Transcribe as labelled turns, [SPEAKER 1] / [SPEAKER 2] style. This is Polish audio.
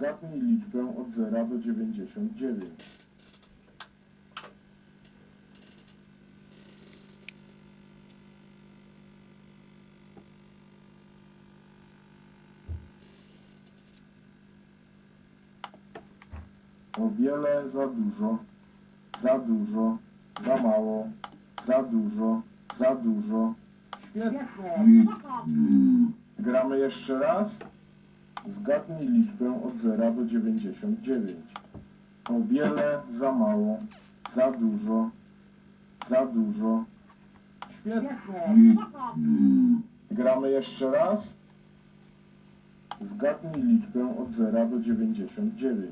[SPEAKER 1] Zgadnij liczbę od 0 do 99. O wiele za dużo, za dużo, za mało, za dużo, za dużo. Świetnie. Gramy jeszcze raz. Zgadnij liczbę od 0 do 99. O wiele, za mało, za dużo, za dużo. Świetnie. Gramy jeszcze raz. Zgadnij liczbę od 0 do 99.